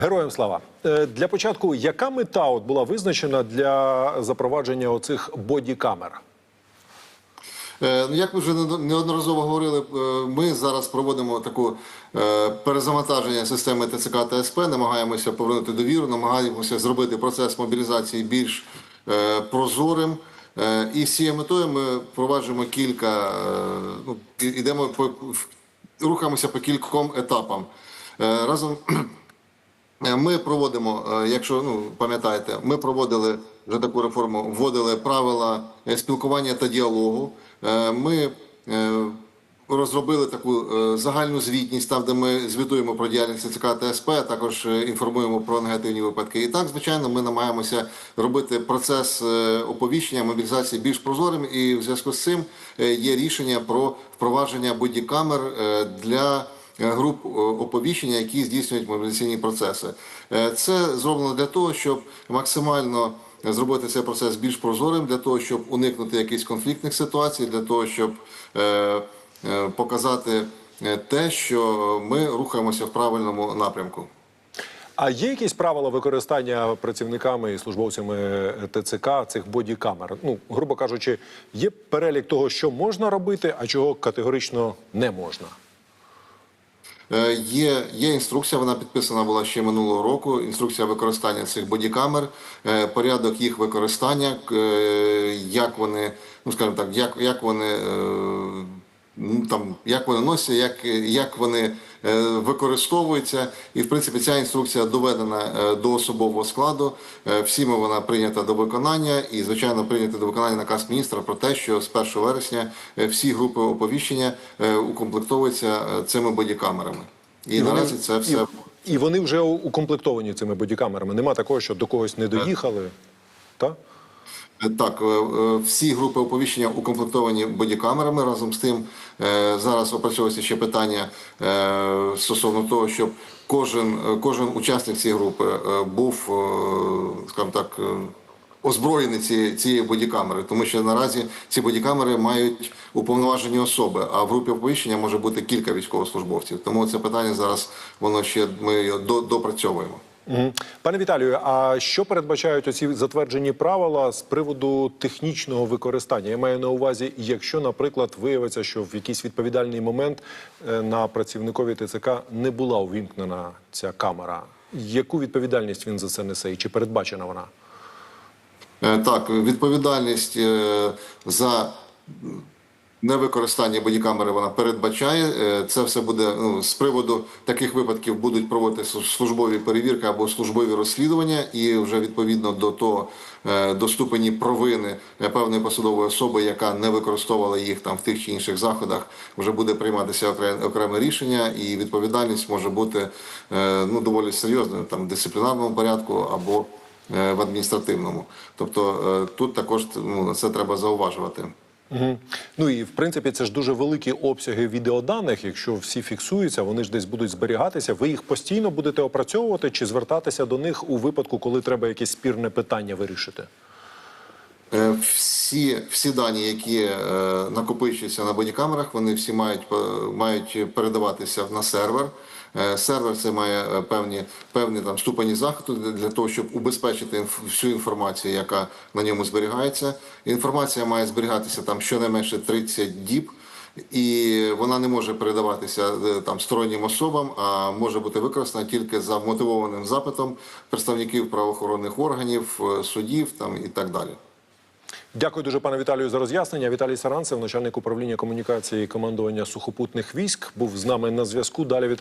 Героям слава Е, для початку, яка мета от була визначена для запровадження оцих бодікамер? Е, ну, Як ми вже неодноразово говорили, е, ми зараз проводимо таку перезавантаження системи ТЦК та СП, намагаємося повернути довіру, намагаємося зробити процес мобілізації більш прозорим. І з цією метою ми впроваджуємо кілька, ну, ідемо по рухаємося по кільком етапам. Разом Ми проводимо, е, якщо ну пам'ятаєте, ми проводили вже таку реформу, вводили правила е, спілкування та діалогу. Е, Ми е, розробили таку е, загальну звітність, там де ми звітуємо про діяльність ЦК та СП, також е, інформуємо про негативні випадки. І так, звичайно, ми намагаємося робити процес е, оповіщення мобілізації більш прозорим. І в зв'язку з цим е, є рішення про впровадження бодікамер е, для е, груп е, оповіщення, які здійснюють мобілізаційні процеси. Е, Це зроблено для того, щоб максимально зробити цей процес більш прозорим, для того, щоб уникнути якихось конфліктних ситуацій, для того, щоб е, е, показати е, те, що ми рухаємося в правильному напрямку. А є якісь правила використання працівниками і службовцями ТЦК цих бодікамер? Ну, грубо кажучи, є перелік того, що можна робити, а чого категорично не можна. Е, Є, є інструкція, вона підписана була ще минулого року. Інструкція використання цих бодікамер, е, порядок їх використання, е, як вони, ну скажімо так, як, як вони. там, як вони носять, як, як вони е, використовуються. І, в принципі, ця інструкція доведена е, до особового складу. Е, всіми вона прийнята до виконання. І, звичайно, прийнято до виконання наказ міністра про те, що з 1 вересня всі групи оповіщення укомплектовуються цими бодікамерами. І, вони- наразі це все. І, і вони вже укомплектовані цими бодікамерами. Нема такого, що до когось не доїхали. Так? Так, е, е, всі групи оповіщення укомплектовані бодікамерами. Разом з тим е, зараз опрацьовується ще питання е, стосовно того, щоб кожен, е, кожен учасник цієї групи е, був, е, скажімо так, е, озброєний цією, цією бодікамерою, тому що наразі ці бодікамери мають уповноважені особи, а в групі оповіщення може бути кілька військовослужбовців. Тому це питання зараз воно ще ми допрацьовуємо. Пане Віталію, а що передбачають оці затверджені правила з приводу технічного використання? Я маю на увазі, якщо, наприклад, виявиться, що в якийсь відповідальний момент е, на працівникові ТЦК не була увімкнена ця камера, яку відповідальність він за це несе і чи передбачена вона? Е, Так, відповідальність е, за невикористання бодікамери вона передбачає. Е, Це все буде ну, з приводу таких випадків будуть проводити службові перевірки або службові розслідування, і вже відповідно до того е, до ступені провини е, певної посадової особи, яка не використовувала їх там в тих чи інших заходах, вже буде прийматися окреме рішення, і відповідальність може бути ну доволі серйозною там в дисциплінарному порядку або в адміністративному. Тобто тут також ну, це треба зауважувати. Угу. Ну і в принципі це ж дуже великі обсяги відеоданих. Якщо всі фіксуються, вони ж десь будуть зберігатися. Ви їх постійно будете опрацьовувати чи звертатися до них у випадку, коли треба якесь спірне питання вирішити? Е, Всі, всі дані, які е, накопичуються на бодікамерах, вони всі мають, е, мають передаватися на сервер. Е, Сервер це має е, певні, певні там ступені захисту для, того, щоб убезпечити всю інформацію, яка на ньому зберігається. Інформація має зберігатися там щонайменше 30 діб. І вона не може передаватися е, там стороннім особам, а може бути використана тільки за мотивованим запитом представників правоохоронних органів, судів там і так далі. Дякую дуже, пане Віталію, за роз'яснення. Віталій Саранцев, начальник управління комунікації і командування сухопутних військ, був з нами на зв'язку. Далі від.